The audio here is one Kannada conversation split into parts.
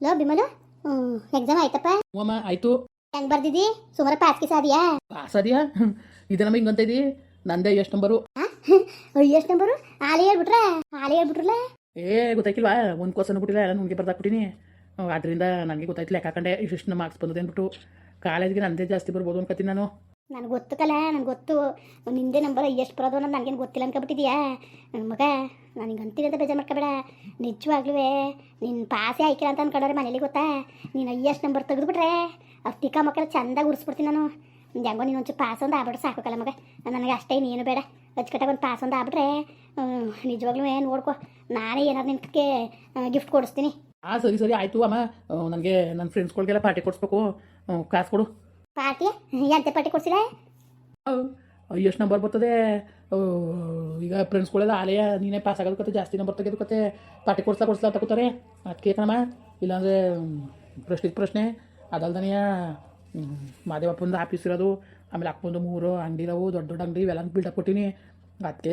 ಲೋ ಬಿಮಲು ಎಕ್ಸಾಮ್ ಆಯ್ತಪ್ಪ. ಓಮ ಆಯ್ತು. ಹೆಂಗ್ ಬರ್ದಿದಿ? ಸುಮಾರು ಪಾಸ್ ಕಿಸ ಅದಿಯಾ ಪಾಸ್ ಅದೆಯಾ ಇದನ್ನ ಹಿಂಗಂತ ಇದಿ ನಂದೇ ಎಷ್ಟು ನಂಬರು ಎಷ್ಟು ನಂಬರು ಆಲೆ ಹೇಳ್ಬಿಟ್ರ ಆಲೆ ಹೇಳ್ಬಿಟ್ರಲ್ಲ? ಏ ಗೊತ್ತಾಯ್ಕಿಲ್ವಾ? ಒಂದು ಕ್ವಶನ್ ಬಿಟ್ಟಿಲ್ಲ ಎಲ್ಲ ನುಂಗಿ ಬರ್ದಾಕ್ಬಿಟ್ಟಿನಿ. ಅದರಿಂದ ನನಗೆ ಗೊತ್ತಾಯ್ತು ಲೆಕ್ಕ ಹಾಕೊಂಡೆ ಇಷ್ಟು ಮಾರ್ಕ್ಸ್ ಬಂದದೆ ಅಂದ್ಬಿಟ್ಟು. ಕಾಲೇಜ್ಗೆ ನಂದೇ ಜಾಸ್ತಿ ಬರ್ಬೋದು ಅನ್ಕೋತೀನಿ ನಾನು. ನನಗೆ ಗೊತ್ತು ಕಲ ನನಗೆ ಗೊತ್ತು. ನಿಂದೆ ನಂಬರ್ ಎಷ್ಟು ಬರೋದು ಅನ್ನೋದು ನನಗೇನು ಗೊತ್ತಿಲ್ಲ ಅನ್ಕೊಬಿಟ್ಟಿದ್ಯಾ? ನನ್ನ ಮಗ ನನಗೆ ಅಂತೀನಿ ಅಂತ ಬೇಜಾರು ಮಾಡ್ಕೋಬೇಡ. ನಿಜವಾಗ್ಲೂ ನಿನ್ನ ಪಾಸೇ ಆಯ್ಕಿಲ್ಲ ಅಂತ ಅನ್ಕೊಂಡ್ರೆ ಮನೇಲಿ ಗೊತ್ತಾ? ನೀನು ಎಷ್ಟು ನಂಬರ್ ತೆಗೆದುಬಿಟ್ರೆ ಅವ್ರು ತಿಕ್ಕ ಮಕ್ಕಳ ಚಂದಾಗಿ ಉರಿಸ್ಬಿಡ್ತೀನಿ ನಾನು. ಹೆಂಗೋ ನೀನು ಒಂಚೂರು ಪಾಸ್ ಒಂದು ಆಗ್ಬಿಟ್ರೆ ಸಾಕೋಕಲ್ಲ ಮಗ. ನನಗೆ ಅಷ್ಟೇ ನೀನು ಬೇಡ. ಅಚ್ಚುಕಟ್ಟಾಗಿ ಒಂದು ಪಾಸ್ ಒಂದು ಆಗ್ಬಿಟ್ರೆ ನಿಜವಾಗ್ಲೂ ನೋಡ್ಕೊ. ನಾನೇ ಏನಾದ್ರು ನಿನ್ಗೆ ಗಿಫ್ಟ್ ಕೊಡಿಸ್ತೀನಿ. ಹಾಂ ಸರಿ ಸರಿ, ಆಯಿತು ಅಮ್ಮ. ನನಗೆ ನನ್ನ ಫ್ರೆಂಡ್ಸ್ಗಳಿಗೆಲ್ಲ ಪಾರ್ಟಿ ಕೊಡಿಸ್ಬೇಕು. ಕಾಸು ಕೊಡು. ಪಾರ್ಟಿ ಎಂತೆ ಪಾರ್ಟಿ ಕೊಡ್ಸಿಲ್ಲ? ಎಷ್ಟು ನಂಬರ್ ಬರ್ತದೆ? ಈಗ ಫ್ರೆಂಡ್ಸ್ಗಳೆಲ್ಲ ಆಲೆಯ ನೀನೇ ಪಾಸ್ ಆಗೋದಕ್ಕೆ ಜಾಸ್ತಿ ನಂಬರ್ ತೆಗೆದಕ್ಕೆ ಪಾರ್ಟಿ ಕೊಡ್ಸ್ಲಾ ಕೊಡ್ಸ್ಲಾ ತಗೋತಾರೆ ಅದಕ್ಕೆ ಕಣಮ್ಮ ಇಲ್ಲಾಂದರೆ ಪ್ರಶ್ನೆ ಪ್ರಶ್ನೆ. ಅದಲ್ದನೆಯ ಮಾದೇವಪ್ಪಂದು ಆಫೀಸ್ ಇರೋದು ಆಮೇಲೆ ಅಪ್ಪಂದು ಮೂರು ಅಂಗಡಿ ಇರೋವು ದೊಡ್ಡ ದೊಡ್ಡ ಅಂಗಡಿ ಇವೆಲ್ಲ ಬಿಲ್ಡಪ್ ಕೊಟ್ಟಿನಿ. ಅದಕ್ಕೆ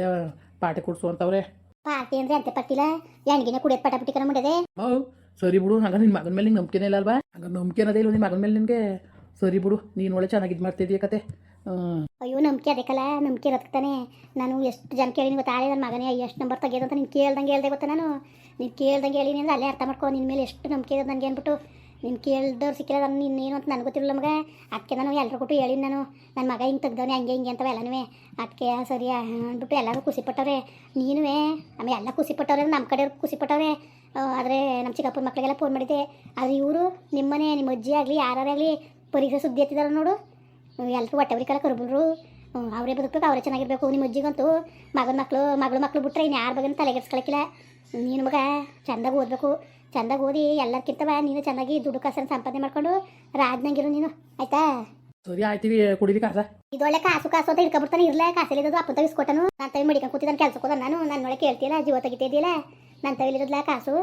ಪಾರ್ಟಿ ಕೊಡ್ಸು ಅಂತವ್ರೆ. ಪಾರ್ಟಿ ಅಂದ್ರೆ ಅಂತೆ ಪಟ್ಟಿಲ್ಲ ಎಣ್ಗಿನ ಕುಡಿಯೋದು ಪಟ ಪಟ್ಟಿ ಕರ ಮಾಡಿದೆ ಹೌ ಸರಿ ಬಿಡು ಹಂಗ ನಿನ್ನ ಮಗನ ಮೇಲೆ ನಿಂಗೆ ನಂಬಿಕೆನೇ ಇಲ್ಲ ಅಲ್ವಾ? ಹಂಗ ನಂಬಿಕೆ ಅನ್ನೋದೇ ಇಲ್ಲ ನಿನ್ನ ಮಗನ ಮೇಲೆ ನಿನಗೆ. ಸರಿ ಬಿಡು, ನೀನು ಒಳ್ಳೆ ಚೆನ್ನಾಗಿ ಇದು ಮಾಡ್ತಿದ್ದೀಯ ಕತೆ? ಅಯ್ಯೋ, ನಂಬಿಕೆ ಅದಕ್ಕಲ್ಲ ನಂಬಿಕೆ ಇರೋದಕ್ಕೆ ನಾನು ಎಷ್ಟು ಜನ ಕೇಳಿನಿ ಗೊತ್ತಾ? ಆಳೆ ನನ್ನ ಮಗನೇ ಎಷ್ಟು ನಂಬರ್ ತೆಗೆಯೋದು ಅಂತ ನೀನು ಕೇಳ್ದಂಗೆ ಹೇಳ್ದೆ ಗೊತ್ತಾ ನಾನು? ನೀನು ಕೇಳ್ದಂಗೆ ಹೇಳಿನಿ ಅಂದ್ರೆ ಅಲ್ಲೇ ಅರ್ಥ ಮಾಡ್ಕೊ ನಿನ್ನ ಮೇಲೆ ಎಷ್ಟು ನಂಬಿಕೆ ಇದೆ ನನಗೆ ಅಂದ್ಬಿಟ್ಟು. ನೀನು ಕೇಳ್ದವ್ರು ಸಿಕ್ಕಿಲ್ಲ, ನಾನು ಏನು ಅಂತ ನನಗೆ ಗೊತ್ತಿರಲಿಲ್ಲ ಮಗ. ಅದಕ್ಕೆ ನಾನು ಎಲ್ಲರೂ ಕೊಟ್ಟು ಹೇಳಿನಿ ನಾನು. ನನ್ನ ಮಗ ಹಿಂಗೆ ತೆಗ್ದವನೆ, ಹಂಗೆ ಹಿಂಗೆ ಅಂತವೆ ಎಲ್ಲನೂ ಅದಕ್ಕೆ ಸರಿ ಅಂದ್ಬಿಟ್ಟು ಎಲ್ಲರೂ ಖುಷಿ ಪಟ್ಟವ್ರೆ ನೀನು ಆಮೇಲೆ ಎಲ್ಲ ಖುಷಿ ಪಟ್ಟವ್ರೆ ನಮ್ಮ ಕಡೆಯವ್ರು ಖುಷಿ ಪಟ್ಟವ್ರೆ ಆದರೆ ನಮ್ಮ ಚಿಕ್ಕಪ್ಪನ ಮಕ್ಕಳಿಗೆಲ್ಲ ಫೋನ್ ಮಾಡಿದ್ದೆ. ಆದರೆ ಇವರು ನಿಮ್ಮನೆ, ನಿಮ್ಮ ಅಜ್ಜಿ ಆಗಲಿ ಯಾರಾಗಲಿ ಪರೀಕ್ಷೆ ಸುದ್ದಿ ಎತ್ತಿದಾರ ನೋಡು. ಎಲ್ಲರೂ ಹೊಟ್ಟೆ ಉರಿಕಲ್ಲ ಕರ್ಬಿಡ್ರು ಅವರೇ ಬದುಕಬೇಕು ಅವರೇ ಚೆನ್ನಾಗಿರ್ಬೇಕು ನಿಮ್ಮ ಅಜ್ಜಿಗಂತೂ. ಮಗನ ಮಕ್ಕಳು ಮಗಳು ಮಕ್ಕಳು ಬಿಟ್ರೆ ಇನ್ನು ಯಾರ ಬಗ್ಗೆ ತಲೆಗೆಡ್ಸ್ಕೊಳಕ್ಕಿಲ್ಲ ನೀನು ಮಗ ಚೆಂದಾಗಿ ಓದಬೇಕು. ಚೆಂದಾಗಿ ಓದಿ ಎಲ್ಲರ್ಕಿಂತವ ನೀನು ಚೆನ್ನಾಗಿ ದುಡ್ಡು ಕಾಸನ್ನು ಸಂಪಾದನೆ ಮಾಡ್ಕೊಂಡು ರಾಜ್ನಾಗಿರು ನೀನು. ಆಯ್ತಾ? ಸರಿ ಆಯ್ತೀವಿ ಕುಡಿದಿ ಕಾಸ. ಇದೊಳ್ಳೆ ಕಾಸು ಕಾಸು ಅಂತ ಹಿಡ್ಕೊಬಿಡ್ತಾನೆ ಇರ್ಲೇ ಕಾಸಲ್ಲಿದ್ದು ಅಪ್ಪ ತಗಿಸ್ಕೊಟ್ಟನು ನಾನು ತವಿ ಮಡಿಕೊಂಡು ಕೂತಿದ್ದಾನೆ ಕೆಲ್ಸಕ್ಕೆ ಹೋದ ನಾನು. ನನ್ನ ಒಳಗೆ ಕೇಳ್ತಿಲ್ಲ ಜೀವ ತೆಗಿತಿದ್ದಿಲ್ಲ ನನ್ನ ತವಿಲಿರೋದ್ಲ ಕಾಸು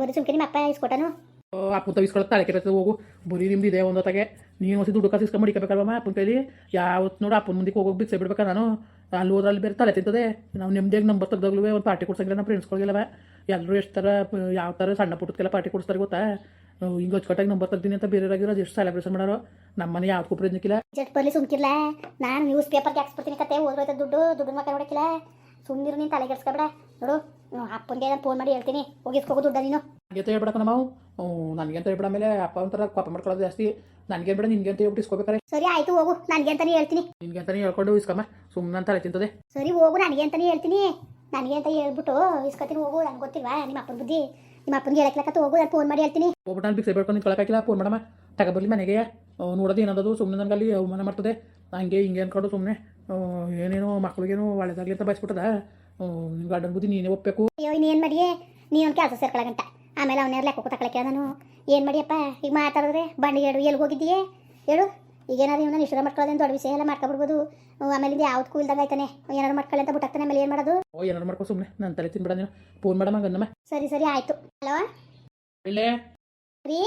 ಬರೀ ಸುಮ್ಕೆ ನಿಮ್ಮ ಅಪ್ಪ ಇಸ್ಕೊಟ್ಟನು. ಅಪ್ಪನ ತಲೆ ಕೆರೆ ಹೋಗು. ಬರೀ ಇದೆ ಒಂದೊತ್ತಾಗೆ. ನೀನು ಹೊಸ ದುಡ್ಡು ಕಾಸು ಇಸ್ಕೊಂಡು ಮಡಿಕಬೇಕಲ್ವಮ್ಮ ಅಪ್ಪನ ಯಾವತ್ತು ನೋಡು ಅಪ್ಪನ ಮುಂದಕ್ಕೆ ಹೋಗೋಗಿ ಬಿಚ್ಚೆ ಬಿಡ್ಬೇಕಾ ನಾನು. ಅಲ್ಲಿ ಹೋದ್ರಲ್ಲಿ ಬೇರೆ ತಲೆ ತಿಂತದೆ. ನಾವು ನೆಮ್ಮದಿಯಾಗಿ ನಂಬರ್ ತೆಗ್ದಾಗ್ಲೂ ಒಂದು ಪಾರ್ಟಿ ಕೊಡ್ಸಂಗಿಲ್ಲ ನಮ್ಮ ಫ್ರೆಂಡ್ಸ್ಗಳಿಗೆಲ್ಲವ ಎಲ್ಲರೂ ಎಷ್ಟು ಥರ ಯಾವ ಥರ ಸಣ್ಣ ಪುಟ್ಟಕ್ಕೆಲ್ಲ ಪಾರ್ಟಿ ಕೊಡಿಸ್ತಾರೆ ಗೊತ್ತಾ? ಹಿಂಗೆ ಅಚ್ಚುಕಟ್ಟಾಗಿ ನಂಬರ್ ತೆಗ್ದೀನಿ ಅಂತ ಬೇರೆಯವರಾಗಿರೋ ಎಷ್ಟು ಸೆಲೆಬ್ರೇಷನ್ ಮಾಡೋರು. ನಮ್ಮ ಮನೆ ಯಾವ್ದಕ್ಕೂ ನಿಕ್ಕಿಲ್ಲ ಜಟ್ ಬರ್ಲಿ ಸುಮ್ಕಿಲ್ಲ ನಾನು ನ್ಯೂಸ್ ಪೇಪರ್ಗೆ ಹಾಕ್ಸ್ಬಿಡ್ತೀನಿ ಕತೆ. ಓದ್ರೈತೆ ದುಡ್ಡು ದುಡ್ಡು ಮಕ್ಕ ನೋಡಕ್ಕಿಲ್ಲ. ಸುಮ್ಮನಿರು ನೀನು ತಲೆಗೆಡ್ಸ್ಕೊಬೇಡ ನೋಡು ಅಪ್ಪನಿಗೆ ಫೋನ್ ಮಾಡಿ ಹೇಳ್ತೀನಿ. ಹೋಗಿಸ್ಕೋಗು ದುಡ್ಡ ನೀನು. ಅಂತ ಹೇಳ್ಬಿಡಕ್ಕ ನಾವು ನನಗೆ ಅಂತ ಹೇಳ್ಬಿಡ ಮೇಲೆ ಅಪ್ಪ ಒಂಥರ ಕೋಪ ಮಾಡ್ಕೊಳ್ಳೋದು ಜಾಸ್ತಿ ನನಗೆ ಬೇಡ ನಿನ್ಗೆ ಅಂತ ಹೇಳ್ಬಿಟ್ಟು ಇಸ್ಕೋಬೇಕಾರೆ ಸರಿ ಆಯ್ತು ಹೋಗು ನನಗೆ ಅಂತಾನೆ ಹೇಳ್ತೀನಿ ನಿನ್ಗೆ ಅಂತಾನೆ ಹೇಳ್ಕೊಂಡು ಇಸ್ಕಮ್ಮ ಸುಮ್ಮನೆ ಅಂತ ತಿಂತದೆ ಸರಿ ಹೋಗು ನನಗೆ ಅಂತಾನೆ ಹೇಳ್ತೀನಿ ನನಗೆ ಅಂತ ಹೇಳ್ಬಿಟ್ಟು ಇಸ್ಕೊತೀನಿ ಹೋಗು ನನಗೆ ಗೊತ್ತಿಲ್ವಾ ನಿಮ್ಮ ಅಪ್ಪನ ಬುದ್ಧಿ ನಿಮ್ಮ ಅಪ್ಪನಿಗೆ ಹೇಳಕ್ಲಕತ್ತ ಹೋಗು ನಾನು ಫೋನ್ ಮಾಡಿ ಹೇಳ್ತೀನಿ ಹೋಗ್ಬಿಟ್ಟು ನಾನು ಬಿಕ್ಸೆ ಬೇಡ್ಕೊಂಡು ನಿಂತ್ಕೊಳಕ್ಕಾಗಿಲ್ಲ ಫೋನ್ ಮಾಡಮ್ಮ ತಗೊಬರ್ಲಿ ಮನೆಗೆ ನೋಡೋದು ಏನದದು ಸುಮ್ಮನೆ ನನಗೆ ಅಲ್ಲಿ ಅವಮಾನ ಮಾಡ್ತದೆ ಹಂಗೆ ಹಿಂಗೆ ಅನ್ಕೊಂಡು ಸುಮ್ಮನೆ ಏನೇನೋ ಮಕ್ಳಿಗೇನೋ ಒಳ್ಳೇದಾಗಲಿ ಅಂತ ಬಯಸ್ಬಿಟ್ಟದ ಗಾರ್ಡನ್ ಗಂಡನ ಬುದ್ಧಿ ನೀನೇ ಒಪ್ಪಬೇಕು ಅಯ್ಯೋ ಇನ್ನೇನು ಮಾಡಿಯೇ ನೀ ಒಂದು ಕೆಲಸ ಸೇರ್ಕೊಳಗಂಟ ಆಮೇಲೆ ಅವನ್ನೆಲ್ಲ ಲೆಕ್ಕ ತಗೊಳಕ್ಕೆ ನಾನು? ಏನು ಮಾಡಿಯಪ್ಪ? ಈಗ ಮಾತಾಡಿದ್ರೆ ಬಂಡಿ ಹೇಳು ಎಲ್ಲಿ ಹೋಗಿದ್ದೀಯೇ? ಹೇಳು. ಈಗೇನಾದ್ರು ಇವನ್ನ ನಿಶ್ಚಯ ಮಾಡ್ಕೊಳ್ಳೋದೇನು ದೊಡ್ಡ ವಿಷಯ ಎಲ್ಲ ಮಾಡ್ಕೊಬಿಡ್ಬೋದು. ಆಮೇಲೆ ಇದು ಯಾವ್ದು ದಾಗ ಆಯ್ತಾನೆ? ಏನಾದ್ರು ಮಾಡ್ಕೊಳ್ಳಿ ಅಂತ ಬಿಟ್ಟಾಗ್ತಾನೆ ಆಮೇಲೆ ಏನು ಮಾಡೋದು? ಓ ಏನಾರು ಮಾಡ್ಕೊ ಸುಮ್ಮನೆ ನಾನು ತಲೆ ತಿನ್ಬೇಡ ನೀನು. ಫೋನ್ ಮಾಡಮ್ಮ ಗಂದಮ್ಮ ಸರಿ ಸರಿ ಆಯಿತು. ಹಲೋ? ಇಲ್ಲೇ? ರೀ?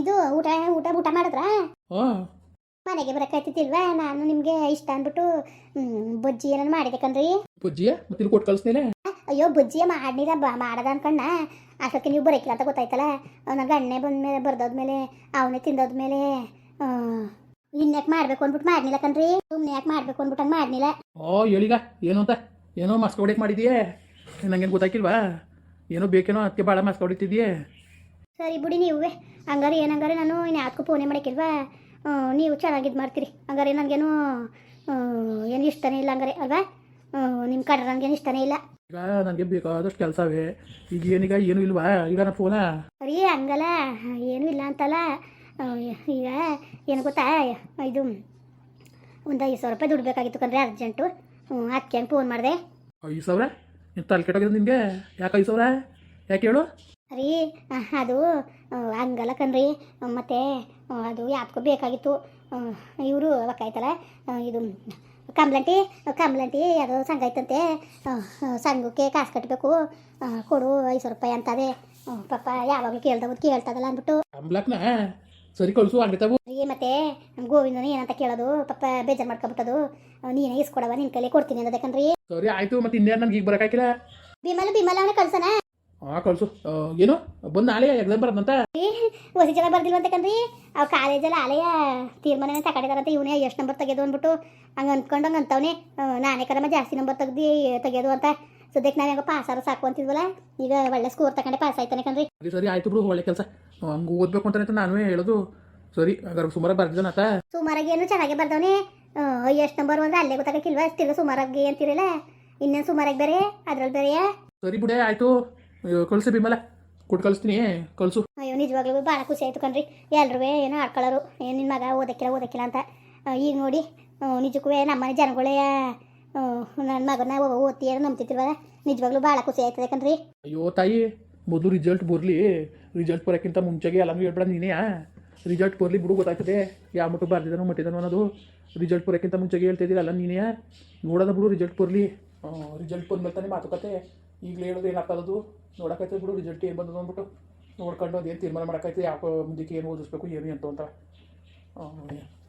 ಇದು ಊಟ ಊಟ ಊಟ ಮಾಡಿದ್ರಾ? ಮನೆಗೆ ಮನೆಗೆ ಬರೋಕ್ಕಾಯ್ತಿಲ್ವಾ ನಾನು ನಿಮಗೆ ಇಷ್ಟ ಅಂದ್ಬಿಟ್ಟು ಬಜ್ಜಿ ಏನಾರು ಮಾಡಿದೆ ಕಣ್ರಿ. ಬುಜ್ಜಿಯ? ಮತ್ತೆ ಇಲ್ಲಿ ಕೊಟ್ಟು ಕಳಿಸ್ನೇಲೆ? ಅಯ್ಯೋ ಬೊಜ್ಜಿಯ ಮಾಡಿದ ಮಾಡದ ಅನ್ಕಣ್ಣ. ಅಷ್ಟಕ್ಕೆ ನೀವು ಬರೀಕಿಲ್ಲ ಅಂತ ಗೊತ್ತಾಯ್ತಲ್ಲ? ನನ್ನ ಗಣ್ಣೆ ಬಂದ್ಮೇಲೆ ಬರ್ದಾದ್ಮೇಲೆ ಅವನೇ ತಿಂದಾದ್ಮೇಲೆ ಇನ್ಯಾಕೆ ಮಾಡ್ಬೇಕು ಅಂದ್ಬಿಟ್ಟು ಮಾಡ್ನಿಲ್ಲ ಕಣ್ರಿ. ಸುಮ್ಮನೆ ಯಾಕೆ ಮಾಡ್ಬೇಕು ಅಂದ್ಬಿಟ್ಟು ಹಂಗೆ ಮಾಡ್ನಿಲ್ಲ. ಓ ಹೇಳಿಗ ಏನು ಅಂತ ಏನೋ ಮಾಸ್ಕ್ ಹೊಡಿಯಕ್ಕೆ ಮಾಡಿದೀಯೇ? ನಂಗೇನು ಗೊತ್ತಾಗಿಲ್ವಾ ಏನೋ ಬೇಕೇನೋ ಅದಕ್ಕೆ ಭಾಳ ಮಾಸ್ಕ್ ಹೊಡಿತಿದ್ಯೇ? ಸರಿ ಬಿಡಿ ನೀವೇ. ಹಂಗಾರೆ ಏನಂಗಾರೆ ನಾನು ಇನ್ನು ಯಾಕೂ ಫೋನೇ ಮಾಡೋಕ್ಕಿಲ್ವಾ? ನೀವು ಚೆನ್ನಾಗಿದ್ದು ಮಾಡ್ತೀರಿ. ಹಂಗಾರೆ ನನಗೇನು ಏನು ಇಷ್ಟನೇ ಇಲ್ಲ ಹಂಗಾರೆ ಅಲ್ವಾ? ನಿಮ್ಮ ಕಡೆ ನನಗೇನು ಇಷ್ಟನೇ ಇಲ್ಲ. ಈಗ ನನಗೆ ಬೇಕಾದಷ್ಟು ಕೆಲಸವೇ ಈಗ ಏನೀಗ ಏನು ಇಲ್ವಾ? ಈಗ ನಾ ಫೋನ ರೀ ಹಂಗಲ್ಲ. ಏನು ಇಲ್ಲ ಅಂತಲ್ಲ. ಈಗ ಏನು ಗೊತ್ತಾ? ಇದು ಒಂದು ಐದು ಸಾವಿರ ರೂಪಾಯಿ ದುಡ್ಡು ಬೇಕಾಗಿತ್ತು ಕಂದ್ರೆ ಅರ್ಜೆಂಟು. ಅದಕ್ಕೆ ಹಂಗೆ ಫೋನ್ ಮಾಡಿದೆ? ಐದು ಸಾವಿರ? ನೀನು ತಲೆ ಕೆಟ್ಟೋಗಿದೆ ನಿನಗೆ? ಯಾಕೆ ಐದು ಸಾವಿರ? ಯಾಕೆ ಹೇಳು? ರೀ ಅದು ಹಂಗಲ್ಲ ಕಣ್ರಿ. ಮತ್ತು ಅದು ಯಾಕೋ ಬೇಕಾಗಿತ್ತು. ಇವರು ಅವಕ್ಕಾಯ್ತಲ್ಲ ಇದು ಕಂಬ್ಲಂಟಿ ಕಂಬ್ಲಂಟಿ ಅದು ಸಂಘ ಐತಂತೆ. ಸಂಘಕ್ಕೆ ಕಾಸು ಕಟ್ಟಬೇಕು ಕೊಡು ಐದು ಸಾವಿರ ರೂಪಾಯಿ ಅಂತದೆ. ಪಾಪ ಯಾವಾಗಲೂ ಕೇಳ್ದವ್ರು ಕೇಳ್ತದಲ್ಲ ಅಂದ್ಬಿಟ್ಟು. ಸರಿ ಕಳಿಸು ಆಗ್ತಾವು ಮತ್ತೆ ಗೋವಿಂದನ ಏನಂತ ಕೇಳೋದು. ಪಾಪ ಬೇಜಾರ್ ಮಾಡ್ಕೊಬಿಟ್ಟದು. ನೀನೇ ಇಸ್ಕೊಡವ ನಿನ್ನ ಕೈಲಿ ಕೊಡ್ತೀನಿ ಅನ್ನೋದಕ್ಕಂದ್ರಿ. ಸರಿ ಆಯ್ತು ಮತ್ತೆ ಇನ್ನೇನು ನನ್ಗೆ ಈಗ ಬರೋಕ್ಕಾಗಿಲ್ಲ ಬಿಮಲ್ ಬಿಮಲ್ ಅವನೇ ಕಳ್ಸನ ಹಾಂ ಕಳ್ಸು. ಆ, ಏನು? ಬಂದು ಆಲಯ ಎಕ್ಸಾಮ್ ಬರೋದಂತ ಹೊಸ ಜನ ಬರ್ದಿಲ್ವಂತ ಕಣ್ರಿ. ಅವ್ ಕಾಲೇಜಲ್ಲಿ ಆಲಯ ತೀರ್ಮಾನ ತಗೊಂಡಿದಾರಂತ ಇವನೇ ಎಷ್ಟು ನಂಬರ್ ತೆಗೆದು ಅಂದ್ಬಿಟ್ಟು ಹಂಗ ಅಂದ್ಕೊಂಡು ಹಂಗೆ ಅಂತವನೇ. ನಾನೇ ಕರಮ ಜಾಸ್ತಿ ನಂಬರ್ ತೆಗ್ದು ತೆಗೆಯೋದು ಅಂತ. ಸದ್ಯಕ್ಕೆ ನಾವು ಹೆಂಗೋ ಪಾಸ್ ಆರೋ ಸಾಕು ಅಂತಿದ್ವಲ್ಲ. ಈಗ ಒಳ್ಳೆ ಸ್ಕೋರ್ ತಗೊಂಡೆ ಪಾಸ್ ಆಯ್ತಾನೆ ಕಣ್ರಿ. ಸರಿ ಸರಿ ಆಯ್ತು ಬಿಡು ಒಳ್ಳೆ ಕೆಲಸ. ಹಂಗೆ ಓದ್ಬೇಕು ಅಂತಾನೆ ನಾನು ಹೇಳೋದು. ಸರಿ ಹಾಗಾದ್ರೆ ಸುಮಾರು ಅಂತ ಸುಮಾರಾಗಿ ಏನು ಚೆನ್ನಾಗಿ ಬರ್ದವನೆ. ಎಷ್ಟು ನಂಬರ್ ಒಂದು ಅಲ್ಲೇ ಗೊತ್ತಾಗಕ್ಕಿಲ್ವಾ? ತಿರ್ಗ ಸುಮಾರಾಗಿ ಅಂತಿರಲ್ಲ. ಇನ್ನೇನು ಸುಮಾರಾಗಿ ಬೇರೆ? ಅದ್ರಲ್ಲಿ ಬೇರೆಯಾ? ಸರಿ ಬಿಡೆ ಆಯಿತು. ಕಳಿಸಿ ಬಿಮಲ ಕೊಟ್ಟು ಕಳಿಸ್ತೀನಿ. ಕಳಿಸು. ಅಯ್ಯೋ ನಿಜವಾಗ್ಲೂ ಭಾಳ ಖುಷಿ ಆಯ್ತು ಕಣ್ರಿ. ಎಲ್ರೂ ಏನೋ ಆಡ್ಕೊಳ್ಳೋರು. ಏನು ನಿನ್ನ ಮಗ ಓದಕ್ಕಿಲ್ಲ ಓದಕ್ಕಿಲ್ಲ ಅಂತ. ಈಗ ನೋಡಿ ನಿಜಕ್ಕೂ ನಮ್ಮ ಮನೆ ಜನಗಳೇ ನನ್ನ ಮಗನ ಓದ್ತೀಯಾರ ನಂಬ್ತಿರ್ವಲ್ಲ ನಿಜವಾಗ್ಲೂ ಭಾಳ ಖುಷಿ ಆಯ್ತದೆ ಕಣ್ರಿ. ಅಯ್ಯೋ ತಾಯಿ ಮೊದಲು ರಿಸಲ್ಟ್ ಬರಲಿ. ರಿಸಲ್ಟ್ ಬರೋಕ್ಕಿಂತ ಮುಂಚೆಗೆ ಎಲ್ಲನೂ ಹೇಳ್ಬೇಡ ನೀನೇ. ರಿಸಲ್ಟ್ ಬರಲಿ ಬಿಡು ಗೊತ್ತಾಗ್ತದೆ. ಯಾವ ಮಟ್ಟಿಗೆ ಬರ್ದಿದ್ದಾನೋ ಮಟ್ಟಿದ್ದಾನೋ ಅನ್ನೋದು. ರಿಸಲ್ಟ್ ಬರೋಕ್ಕಿಂತ ಮುಂಚೆಗೆ ಹೇಳ್ತಿದ್ದೀರಲ್ಲ ನೀನೇ. ನೋಡೋದ ಬಿಡು ರಿಸಲ್ಟ್ ಬರಲಿ. ರಿಸಲ್ಟ್ ಬಂದ್ಮೇಲೆ ತಾನೇ ಮಾತುಕತೆ. ಈಗಲೇ ಹೇಳೋದು ಏನು ಆಗ್ತದದು ನೋಡೋಕ್ಕಾಯ್ತದೆ ಬಿಡು ರಿಸಲ್ಟ್ ಏನು ಬಂದದು ಅಂದ್ಬಿಟ್ಟು. ನೋಡ್ಕೊಂಡು ಅದೇನು ತೀರ್ಮಾನ ಮಾಡೋಕ್ಕಾಯ್ತದೆ? ಯಾವ ಮುಂದಕ್ಕೆ ಏನು ಓದಿಸ್ಬೇಕು ಏನು ಅಂತ ಅಂತ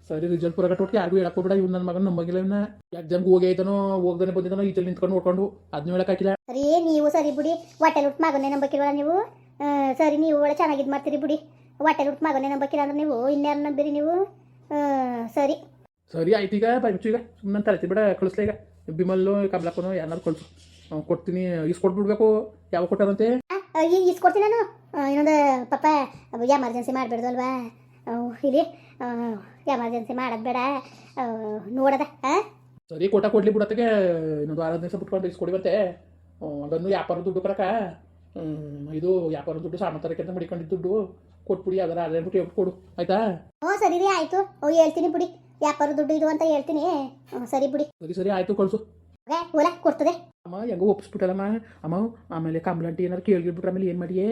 ಸರಿ ರಿಸಲ್ಟ್ ಬರೋಕಟ್ಟೊಟ್ಟಿಗೆ ಯಾರಿಗೂ ಹೇಳಕ್ಕೋಬೇಡ ಇವ್ನು ನನ್ನ ಮಗನ ನಂಬಂಗಿಲ್ಲ ಇವನ್ನ ಎಕ್ಸಾಮ್ಗೆ ಹೋಗಿ ಆಯ್ತಾನೋ ಹೋಗ್ದಾನೆ ಬಂದಿದ್ದಾನೋ ಈಚಲ್ಲಿ ನಿಂತ್ಕೊಂಡು ನೋಡ್ಕೊಂಡು. ಅದನ್ನ ಹೇಳಕ್ಕಾಗಿಲ್ಲ ಸರಿ ನೀವು ಸರಿ ಬಿಡಿ. ಹೊಟ್ಟೆ ಉಟ್ಟು ಮಗನೇ ನಂಬಕ್ಕಿಲ್ವಲ್ಲ ನೀವು ಸರಿ ನೀವು ಒಳ್ಳೆ ಚೆನ್ನಾಗಿದ್ದು ಮಾಡ್ತೀರಿ ಬಿಡಿ. ಹೊಟ್ಟೆ ಉಟ್ಟು ಮಗನೇ ನಂಬಕ್ಕಿಲ್ಲ ಅಂದ್ರೆ ನೀವು ಇನ್ಯಾರು ನಂಬಿರಿ ನೀವು? ಸರಿ. ಸರಿ ಆಯ್ತು ಈಗ. ಮುಚ್ಚು ಈಗ. ಸುಮ್ಮನೆ ತಲೆ ಬಿಡ ಕಳಿಸ್ಲೇ ಈಗ. ಬಿಮಲ್ಲು ಕಬ್ಲಕ್ಕನೋ ಯಾರು ಕಳಿಸು. ಕೊಡ್ತೀನಿ. ಇಸ್ಕೊಟ್ಬಿಡ್ಬೇಕು ಯಾವ ಕೊಟ್ಟಾರಂತೆ ಈಗ ಇಸ್ಕೊಡ್ತೀನಿ ನಾನು. ಇನ್ನೊಂದು ಪಾಪ ಎಮರ್ಜೆನ್ಸಿ ಮಾಡಬೇಡ್ದು ಅಲ್ವಾ ಇಲ್ಲಿ ಎಮರ್ಜೆನ್ಸಿ ಮಾಡೋದು ಬೇಡ. ನೋಡದ ಸರಿ ಕೊಟ್ಟ ಕೊಡ್ಲಿ ಬಿಡತ್ತೆ ಇನ್ನೊಂದು ಆರು ದಿವಸ ಬಿಟ್ಕೊಂಡು ಇಸ್ಕೊಡಿ ಮತ್ತೆ ಅದನ್ನು ವ್ಯಾಪಾರ ದುಡ್ಡು ಬರಕ. ಇದು ವ್ಯಾಪಾರ ದುಡ್ಡು ಸಾಮಾನು ತರಕ್ಕೆ ಅಂತ ಮಡಿಕೊಂಡಿದ್ದು ದುಡ್ಡು. ಕೊಟ್ಬಿಡಿ ಅದರ ಅದೇ ಬಿಟ್ಟು ಕೊಡು. ಆಯ್ತಾ? ಹ್ಞೂ ಸರಿ ರೀ ಆಯಿತು. ಹೇಳ್ತೀನಿ ಬಿಡಿ. ವ್ಯಾಪಾರ ದುಡ್ಡು ಇದು ಅಂತ ಹೇಳ್ತೀನಿ. ಸರಿ ಬಿಡಿ. ಸರಿ ಸರಿ ಆಯಿತು ಕಳಿಸು. ಓಕೆ ಓಲ ಕೊಡ್ತದೆ. ಅಮ್ಮ ಹೆಂಗೋ ಒಪ್ಪಿಸ್ಬಿಟ್ಟಲ್ಲಮ್ಮ ಅಮ್ಮ. ಆಮೇಲೆ ಕಂಬ್ಲಂಟಿ ಏನಾರು ಕೇಳಿಬಿಟ್ರೆ ಆಮೇಲೆ ಏನು ಮಾಡಿಯೇ?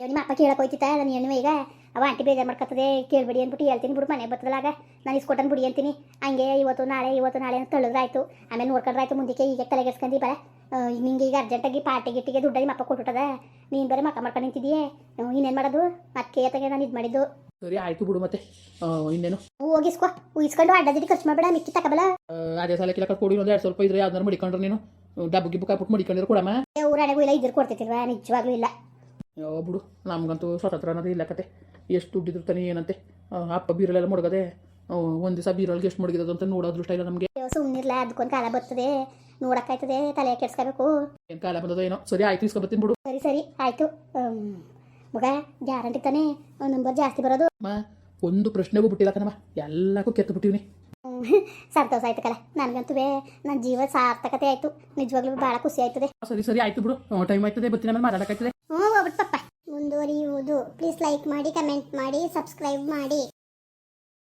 ನಿಮ್ಮ ಅಪ್ಪ ಕೇಳಕ್ ಹೋಯ್ತಿತ್ತ? ನಾನು ಹೆಣ್ಣು ಈಗ. ಅವ ಆಂಟಿ ಬೇಜಾರು ಮಾಡ್ಕೊತದೆ ಕೇಳ್ಬಿಡಿ ಅಂದ್ಬಿಟ್ಟು ಹೇಳ್ತೀನಿ ಬಿಡು ಮನೆ ಬರ್ತದಲ್ಲ ಆಗ. ನಾನು ಇಸ್ಕೊಟ್ಟನ್ ಬಿಡಿ ಅಂತೀನಿ. ಹಂಗೆ ಇವತ್ತು ನಾಳೆ ಇವತ್ತು ನಾಳೆ ಅಂತ ತಳಿದ್ರೆ ಆಯ್ತು ಆಮೇಲೆ ನೋಡ್ಕೊಂಡ್ರಾಯ್ತು ಮುಂದಕ್ಕೆ ಈಗ ತಲೆಗೆಡ್ಸ್ಕೊಂಡಿ ಬರ. ನಿಂಗೆ ಈಗ ಅರ್ಜೆಂಟಾಗಿ ಪಾರ್ಟಿ ಗಿಟ್ಟಿಗೆ ದುಡ್ಡು ನಿಮ್ಮ ಅಪ್ಪ ಕೊಟ್ಬಿಟ್ಟದ. ನೀನು ಬರೀ ಮಕ್ಕ ಮಾಡ್ಕೊಂಡು ನಿಂತಿದೀಯೇ? ಇನ್ನೇನು ಮಾಡೋದು? ಮತ್ತೆ ಏತಗೆ ನಾನು ಇದು ಮಾಡಿದ್ದು. ಸರಿ ಆಯ್ತು ಬಿಡು ಮತ್ತೆ. ಇನ್ನೇನು? ಹೋಗಿಸ್ಕೋ. ಇಸ್ಕೊಂಡು ಅಡ್ಡದಿಟ್ಟು ಖರ್ಚು ಮಾಡಬೇಡ ಮಿಕ್ಕಿ ತಕಬಲ್ಲ ಅದೇ ಸಲ ಕಿಲಕ ಕೊಡಿ ಒಂದು ಎರಡು ಸ್ವಲ್ಪ ಇದ್ರೆ ಯಾವ್ದಾರು ಮಡಿಕೊಂಡ್ರೆ ನೀನು. ಡಬ್ಬು ಗಿಬ್ಬು ಕಾಪುಟ್ ಮಡಿಕೊಂಡಿರು ಕೊಡಮ್ಮ. ಊರಾಡಗೂ ಇಲ್ಲ ಇದ್ರ ಕೊಡ್ತಿರ್ವ ನಿಜವಾಗ್ಲೂ ಇಲ್ಲ. ಯೋ ಬಿಡು. ನಮ್ಗಂತೂ ಸ್ವತಂತ್ರ ಅನ್ನೋದು ಇಲ್ಲ ಕತೆ. ಎಷ್ಟು ದುಡ್ಡಿದ್ರು ತಾನೇ ಏನಂತೆ. ಅಪ್ಪ ಬೀರಲೆಲ್ಲ ಮುಡ್ಗದೆ. ಒಂದು ದಿವಸ ಬೀರಲ್ಗೆ ಎಷ್ಟು ಮುಡಿಗಿರೋದು ಅಂತ ನೋಡೋ ಸ್ಟೈಲ್ ಇಲ್ಲ ನಮಗೆ. ಸುಮ್ಮನಿರ್ಲ ಅದಕ್ಕೊಂದು ಕಾಲ ಬರ್ತದೆ. ನೋಡಕ್ಕಾಯ್ತದೆ ತಲೆ ಕೆಡ್ಸ್ಕೋಬೇಕು. ಏನ್ ಕಾಲ ಬಂದದೇನೋ ಏನೋ. ಸರಿ ಆಯ್ತು ಇಸ್ಕೊಬತ್ತೀನಿ ಬಿಡು. ಸರಿ ಸರಿ ಆಯಿತು. ಮಗ ಗ್ಯಾರಂಟಿ ತಾನೇ? ನಂಬರ್ ಜಾಸ್ತಿ ಬರೋದು. ಅಮ್ಮ ಒಂದು ಪ್ರಶ್ನೆಗೂ ಬಿಟ್ಟಿಲ್ಲ ಕಣಮ್ಮ. ಎಲ್ಲಕ್ಕೂ ಕೆತ್ತು ಬಿಟ್ಟಿವ್ನಿ. ಹ್ಮ್, ಸಂತೋಷ ಆಯ್ತು ಕಲ. ನನಗಂತೂ ನನ್ನ ಜೀವ ಸಾರ್ಥಕತೆ ಆಯಿತು. ನಿಜವಾಗ್ಲೂ ಭಾಳ ಖುಷಿ ಆಯ್ತದೆ. ಸರಿ ಸರಿ ಆಯ್ತು ಬಿಡು. ಟೈಮ್ ಆಯ್ತದೆ ಬರ್ತೀನಿ ಆಮೇಲೆ ಮಾತಾಡೋಕ್ಕಾಯ್ತದೆ. ಹ್ಞೂ ಹೋಗ್ಬಿಟ್ಟು ಪಪ್ಪ. ಮುಂದುವರಿಯುವುದು. ಪ್ಲೀಸ್ ಲೈಕ್ ಮಾಡಿ ಕಮೆಂಟ್ ಮಾಡಿ ಸಬ್ಸ್ಕ್ರೈಬ್ ಮಾಡಿ.